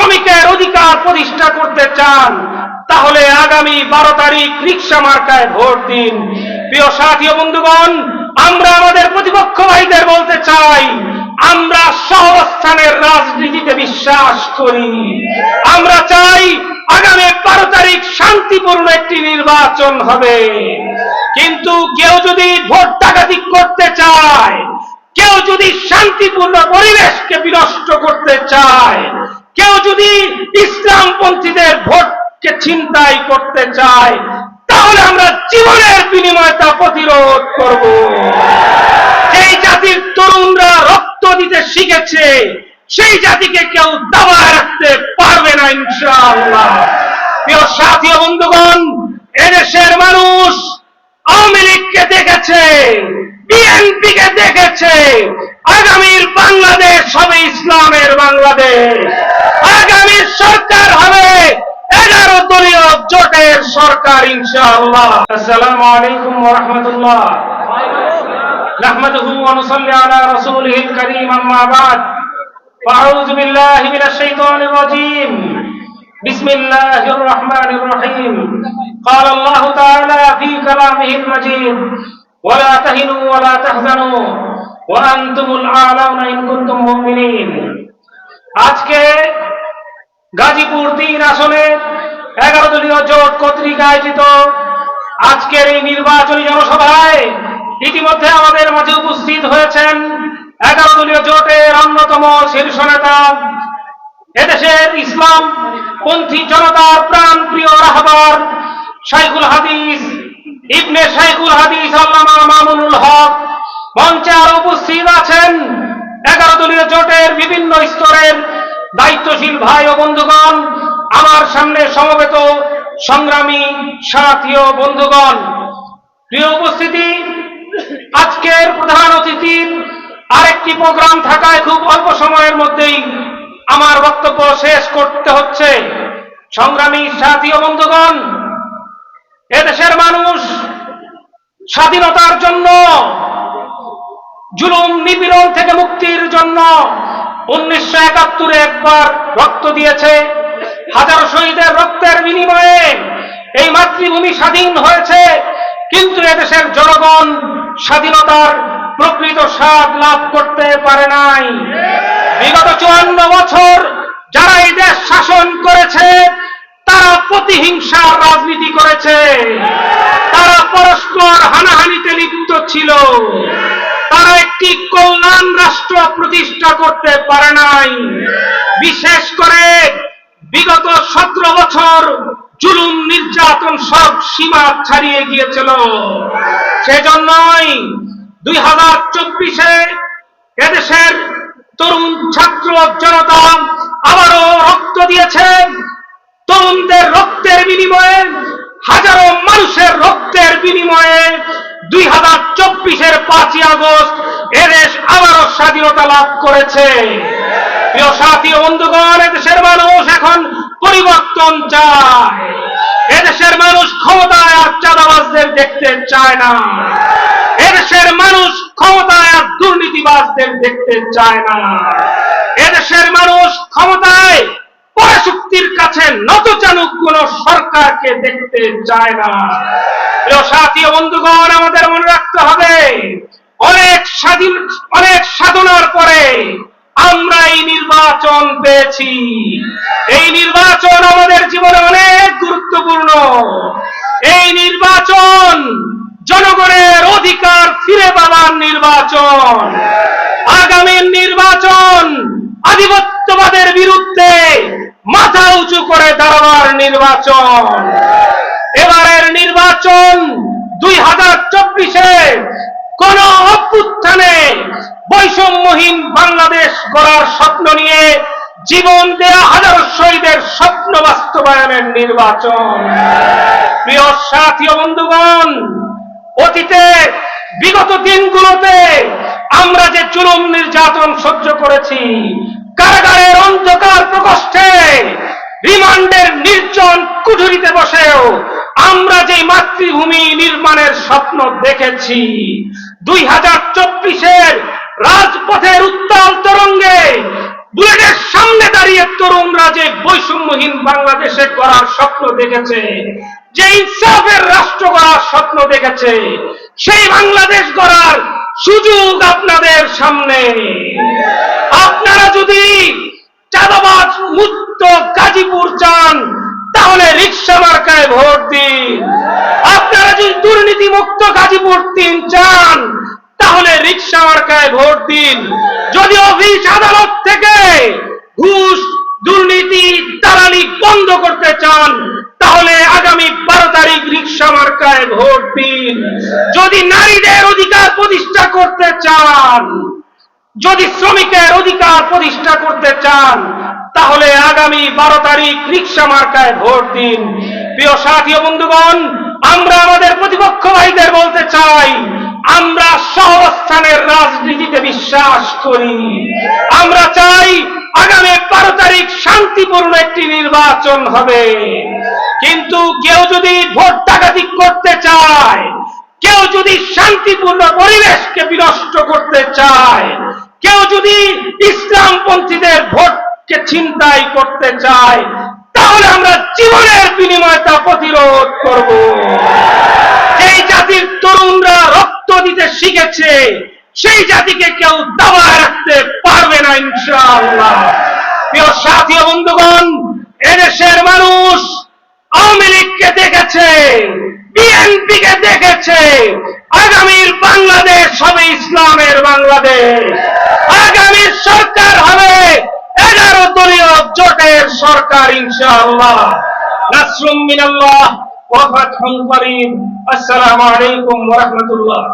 শ্রমিকের অধিকার প্রতিষ্ঠা করতে চান, তাহলে আগামী বারো তারিখ রিক্সা মার্কায় ভোট দিন। প্রিয় সাথী বন্ধুগণ, আমরা আমাদের প্রতিপক্ষ ভাইদের বলতে চাই, আমরা সহস্থানের রাজনীতিতে বিশ্বাস করি। আমরা চাই আগামী বারো তারিখ শান্তিপূর্ণ একটি নির্বাচন হবে। কিন্তু কেউ যদি ভোট ডাকাতি করতে চায়, কেউ যদি শান্তিপূর্ণ পরিবেশকে বিনষ্ট করতে চায় কেউ যদি ইসলামপন্থীদের ভোটকে ছিনতাই করতে চায়, তাহলে আমরা জীবনের বিনিময়ে তা প্রতিরোধ করব। যেই জাতির তরুণরা রক্ত দিতে শিখেছে, সেই জাতিকে কেউ দাবায় রাখতে পারবে না, ইনশাআল্লাহ। প্রিয় সাথী বন্ধুগণ, এদেশের মানুষ আওয়ামী লীগকে দেখেছে বিএনপি কে দেখেছে, আগামীর বাংলাদেশ হবে ইসলামের বাংলাদেশ। আগামীর সরকার হবে এগারো দলীয় জোটের সরকার ইনশাআল্লাহ আসসালামু আলাইকুম ওয়া রাহমাতুল্লাহ نحمده ونصلي على رسوله الكريم أما بعد فأعوذ بالله من الشيطان الرجيم بسم الله الرحمن الرحيم قال الله تعالى في كلامه المجيد ولا تهنوا ولا تحزنوا وأنتم الأعلون إن كنتم مؤمنين আজকে গাজীপুর তিন আসনে এগারো দলীয় জোট কর্তৃক আয়োজিত আজকের এই নির্বাচনী জনসভায় ইতিমধ্যে আমাদের মাঝে উপস্থিত হয়েছেন এগারো দলীয় জোটের অন্যতম শীর্ষ নেতা এদেশের ইসলাম পন্থী জনতার প্রাণ প্রিয় রাহবার শাইখুল হাদিস, ইবনে শাইখুল হাদিস আল্লামা মামুনুল হক মঞ্চে আরও উপস্থিত আছেন এগারো দলীয় জোটের বিভিন্ন স্তরের দায়িত্বশীল ভাই ও বন্ধুগণ, আমার সামনে সমবেত সংগ্রামী সাথী ও বন্ধুগণ, প্রিয় উপস্থিতি, আজকের প্রধান অতিথির আরেকটি প্রোগ্রাম থাকায় খুব অল্প সময়ের মধ্যেই আমার বক্তব্য শেষ করতে হচ্ছে। সংগ্রামী সাথী ও বন্ধুগণ, এদেশের মানুষ স্বাধীনতার জন্য, জুলুম, নিপীড়ন থেকে মুক্তির জন্য উনিশশো একাত্তরে একবার রক্ত দিয়েছে। হাজারো শহীদের রক্তের বিনিময়ে এই মাতৃভূমি স্বাধীন হয়েছে। কিন্তু এদেশের জনগণ স্বাধীনতার প্রকৃত স্বাদ লাভ করতে পারে নাই। বিগত চুয়ান্ন বছর যারা এই দেশ শাসন করেছে, তারা প্রতিহিংসার রাজনীতি করেছে। তারা পরস্পর হানাহানিতে লিপ্ত ছিল। তারা একটি কল্যাণ রাষ্ট্র প্রতিষ্ঠা করতে পারে নাই। বিশেষ করে বিগত সতেরো বছর জুলুম, নির্যাতন সব সীমা ছাড়িয়ে গিয়েছিল। সেজন্যই দুই হাজার চব্বিশে এদেশের তরুণ ছাত্র জনতা আবারও রক্ত দিয়েছে। তরুণদের রক্তের বিনিময়ে, হাজারো মানুষের রক্তের বিনিময়ে দুই হাজার চব্বিশের পাঁচই আগস্ট স্বাধীনতা লাভ করেছে। প্রিয় সাথী বন্ধুগণ, এদেশের মানুষ এখন পরিবর্তন চায়। এদেশের মানুষ ক্ষমতায় আর চাঁদাবাজদের দেখতে চায় না। এদেশের মানুষ ক্ষমতায় আর দুর্নীতিবাজদের দেখতে চায় না। এদেশের মানুষ ক্ষমতায় পরাশক্তির কাছে নত চানুক কোন সরকারকে দেখতে চায় না। প্রিয় সাথী বন্ধুগণ, আমাদের মনে রাখতে হবে অনেক স্বাধীন অনেক সাধনার পরে আমরা এই নির্বাচন পেয়েছি। এই নির্বাচন আমাদের জীবনে অনেক গুরুত্বপূর্ণ। এই নির্বাচন জনগণের অধিকার ফিরে পাবার নির্বাচন। আগামী নির্বাচন আধিপত্যবাদের বিরুদ্ধে মাথা উঁচু করে দাঁড়াবার নির্বাচন। এবারের নির্বাচন দুই হাজার চব্বিশে কোন অভ্যুত্থানে বৈষম্যহীন বাংলাদেশ গড়ার স্বপ্ন নিয়ে জীবন দেয়া হাজারো শহীদের স্বপ্ন বাস্তবায়নের নির্বাচন। প্রিয় সাথী বন্ধুগণ, অতীতে, বিগত দিনগুলোতে আমরা যে জুলুম নির্যাতন সহ্য করেছি, কারাগারের অন্ধকার প্রকোষ্ঠে, রিমান্ডের নির্জন কুঠুরিতে বসেও আমরা যে মাতৃভূমি নির্মাণের স্বপ্ন দেখেছি, দুই হাজার চব্বিশের রাজপথের উত্তাল তরঙ্গে বুলেটের সামনে দাঁড়িয়ে তরুণরা যে বৈষম্যহীন বাংলাদেশে করার স্বপ্ন দেখেছে, যে ইনসাফের রাষ্ট্র গড়ার স্বপ্ন দেখেছে, সেই বাংলাদেশ গড়ার সুযোগ আপনাদের সামনে। আপনারা যদি চাঁদাবাজ মুক্ত গাজীপুর চান, তাহলে রিক্সা মার্কায় ভোট দিন। আপনারা যদি দুর্নীতি মুক্ত গাজীপুর তিন চান, তাহলে রিক্সা মার্কায় ভোট দিন। যদি অফিস আদালত থেকে ঘুষ দুর্নীতি দালালি বন্ধ করতে চান, তাহলে আগামী বারো তারিখ রিক্সা মার্কায় ভোট দিন। যদি নারীদের অধিকার প্রতিষ্ঠা করতে চান, যদি শ্রমিকের অধিকার প্রতিষ্ঠা করতে চান, তাহলে আগামী বারো তারিখ রিক্সা মার্কায় ভোট দিন। প্রিয় সাথী বন্ধুগণ, আমরা আমাদের প্রতিপক্ষ ভাইদের বলতে চাই, আমরা সহস্থানের রাজনীতিতে বিশ্বাস করি। আমরা চাই আগামী বারো তারিখ শান্তিপূর্ণ একটি নির্বাচন হবে। কিন্তু কেউ যদি ভোট ডাকাতি করতে চায়, কেউ যদি শান্তিপূর্ণ পরিবেশকে বিনষ্ট করতে চায়, কেউ যদি ইসলামপন্থীদের ভোটকে ছিনতাই করতে চায়, তাহলে আমরা জীবনের বিনিময়ে তা প্রতিরোধ করব। এই জাতির তরুণরা রক্ত দিতে শিখেছে। সেই জাতিকে কেউ দাবায় রাখতে পারবে না, ইনশাআল্লাহ। প্রিয় সাথী বন্ধুগণ এদেশের মানুষ আওয়ামী লীগকে দেখেছে বিএনপি কে দেখেছে, আগামীর বাংলাদেশ হবে ইসলামের বাংলাদেশ। আগামীর সরকার হবে এগারো দলীয় জোটের সরকার, ইনশাআল্লাহ। নাসরুম মিনাল্লাহ ওয়া ফাতহুন করিম। আসসালামু আলাইকুম ওয়া রাহমাতুল্লাহ।